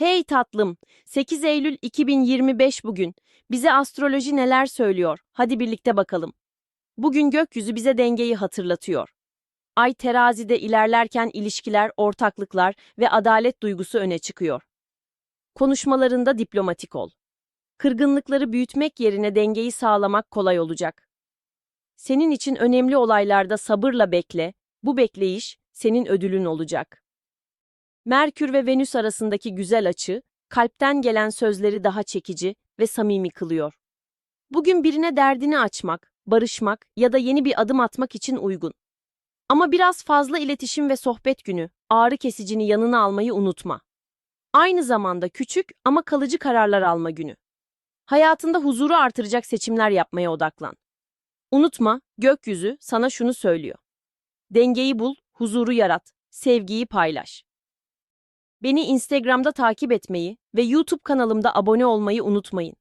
Hey tatlım, 8 Eylül 2025 bugün. Bize astroloji neler söylüyor? Hadi birlikte bakalım. Bugün gökyüzü bize dengeyi hatırlatıyor. Ay terazide ilerlerken ilişkiler, ortaklıklar ve adalet duygusu öne çıkıyor. Konuşmalarında diplomatik ol. Kırgınlıkları büyütmek yerine dengeyi sağlamak kolay olacak. Senin için önemli olaylarda sabırla bekle, bu bekleyiş senin ödülün olacak. Merkür ve Venüs arasındaki güzel açı, kalpten gelen sözleri daha çekici ve samimi kılıyor. Bugün birine derdini açmak, barışmak ya da yeni bir adım atmak için uygun. Ama biraz fazla iletişim ve sohbet günü, ağrı kesicini yanına almayı unutma. Aynı zamanda küçük ama kalıcı kararlar alma günü. Hayatında huzuru artıracak seçimler yapmaya odaklan. Unutma, gökyüzü sana şunu söylüyor. Dengeyi bul, huzuru yarat, sevgiyi paylaş. Beni Instagram'da takip etmeyi ve YouTube kanalımda abone olmayı unutmayın.